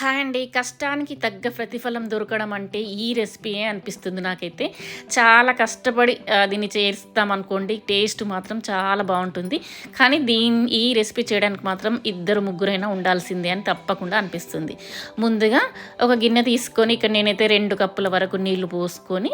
Hi అండి. కష్టానికి తగ్గ ప్రతిఫలం దొరకడం అంటే ఈ రెసిపీయే అనిపిస్తుంది నాకైతే? చాలా కష్టపడి దీన్ని చేస్తామనుకోండి టేస్ట్ మాత్రం చాలా బాగుంటుంది. కానీ దీని ఈ రెసిపీ చేయడానికి మాత్రం ఇద్దరు ముగ్గురైనా ఉండాల్సిందే అని తప్పకుండా అనిపిస్తుంది. ముందుగా ఒక గిన్నె తీసుకొని ఇక్కడ నేనైతే రెండు కప్పుల వరకు నీళ్ళు పోసుకొని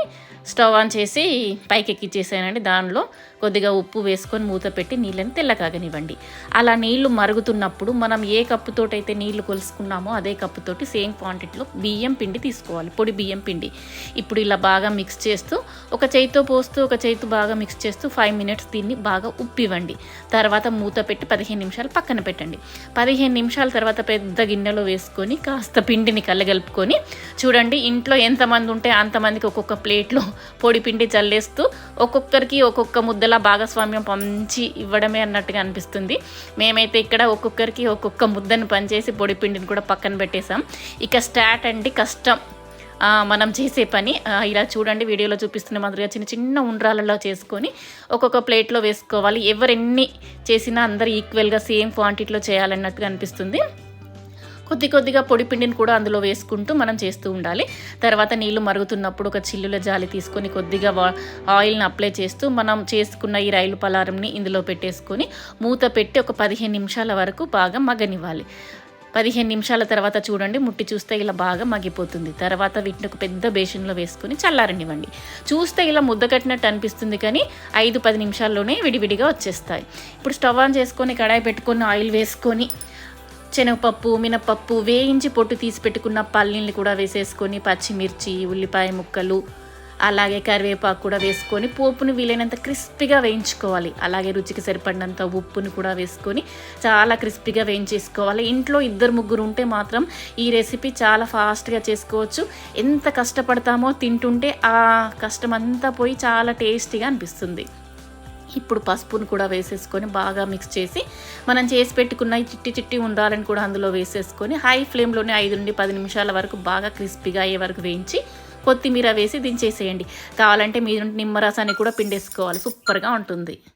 స్టవ్ ఆన్ చేసి పైకి ఎక్కిచ్చేసానండి దానిలో కొద్దిగా ఉప్పు వేసుకొని మూత పెట్టి నీళ్ళని తెల్లకాగనివ్వండి. అలా నీళ్ళు మరుగుతున్నప్పుడు మనం ఏ కప్పుతోటైతే నీళ్ళు కొలుసుకున్నామో అదే కప్పుతోటి సేమ్ క్వాంటిటీలో బియ్యం పిండి తీసుకోవాలి. పొడి బియ్యం పిండి. ఇప్పుడు ఇలా బాగా మిక్స్ చేస్తూ ఒక చేయితో పోస్తూ ఒక చేయితో బాగా మిక్స్ చేస్తూ ఫైవ్ మినిట్స్ దీన్ని బాగా ఉప్పివ్వండి. తర్వాత మూత పెట్టి పదిహేను నిమిషాలు పక్కన పెట్టండి. పదిహేను నిమిషాల తర్వాత పెద్ద గిన్నెలో వేసుకొని కాస్త పిండిని కలగలుపుకొని చూడండి ఇంట్లో ఎంతమంది ఉంటే అంతమందికి ఒక్కొక్క ప్లేట్లో పొడి పిండి చల్లేస్తూ ఒక్కొక్కరికి ఒక్కొక్క ముద్దలా భాగస్వామ్యం పంచి ఇవ్వడమే అన్నట్టుగా అనిపిస్తుంది. మేమైతే ఇక్కడ ఒక్కొక్కరికి ఒక్కొక్క ముద్దను పంచేసి పొడి పిండిని కూడా పక్కన పెట్టేసి ఇక స్టార్ట్ అండి కష్టం. మనం చేసే పని. ఇలా చూడండి వీడియోలో చూపిస్తున్న మాదిరిగా చిన్న చిన్న ఉండ్రాలలో చేసుకొని ఒక్కొక్క ప్లేట్లో వేసుకోవాలి. ఎవరెన్ని చేసినా అందరు ఈక్వల్గా సేమ్ క్వాంటిటీలో చేయాలన్నట్టుగా అనిపిస్తుంది. కొద్ది కొద్దిగా పొడి పిండిని కూడా అందులో వేసుకుంటూ మనం చేస్తూ ఉండాలి. తర్వాత నీళ్ళు మరుగుతున్నప్పుడు ఒక చిల్లుల జాలి తీసుకొని కొద్దిగా ఆయిల్ని అప్లై చేస్తూ మనం చేసుకున్న ఈ రైలు పలారంని ఇందులో పెట్టేసుకొని మూత పెట్టి ఒక పదిహేను నిమిషాల వరకు బాగా మగనివ్వాలి పదిహేను నిమిషాల తర్వాత చూడండి ముట్టి చూస్తే ఇలా బాగా మగ్గిపోతుంది. తర్వాత వీటిని ఒక పెద్ద బేషన్లో వేసుకొని చల్లారనివ్వండి. చూస్తే ఇలా ముద్ద కట్టినట్టు అనిపిస్తుంది కానీ ఐదు పది నిమిషాల్లోనే విడివిడిగా వచ్చేస్తాయి. ఇప్పుడు స్టవ్ ఆన్ చేసుకొని కడాయి పెట్టుకొని ఆయిల్ వేసుకొని శనగపప్పు మినపప్పు వేయించి పొట్టు తీసి పెట్టుకున్న పల్లీలు కూడా వేసేసుకొని పచ్చిమిర్చి ఉల్లిపాయ ముక్కలు అలాగే కరివేపాకు కూడా వేసుకొని పోపుని వీలైనంత క్రిస్పీగా వేయించుకోవాలి. అలాగే రుచికి సరిపడినంత ఉప్పుని కూడా వేసుకొని చాలా క్రిస్పీగా వేయించేసుకోవాలి. ఇంట్లో ఇద్దరు ముగ్గురు ఉంటే మాత్రం ఈ రెసిపీ చాలా ఫాస్ట్గా చేసుకోవచ్చు. ఎంత కష్టపడతామో తింటుంటే ఆ కష్టం అంతా పోయి చాలా టేస్టీగా అనిపిస్తుంది. ఇప్పుడు పసుపును కూడా వేసేసుకొని బాగా మిక్స్ చేసి మనం చేసి పెట్టుకున్న చిట్టి చిట్టి ఉండాలని కూడా అందులో వేసేసుకొని హై ఫ్లేమ్లోనే ఐదు నుండి పది నిమిషాల వరకు బాగా క్రిస్పీగా అయ్యే వరకు వేయించి కొత్తిమీర వేసి దించేసేయండి. కావాలంటే మీరు నిమ్మరసాన్ని కూడా పిండేసుకోవాలి. సూపర్గా ఉంటుంది.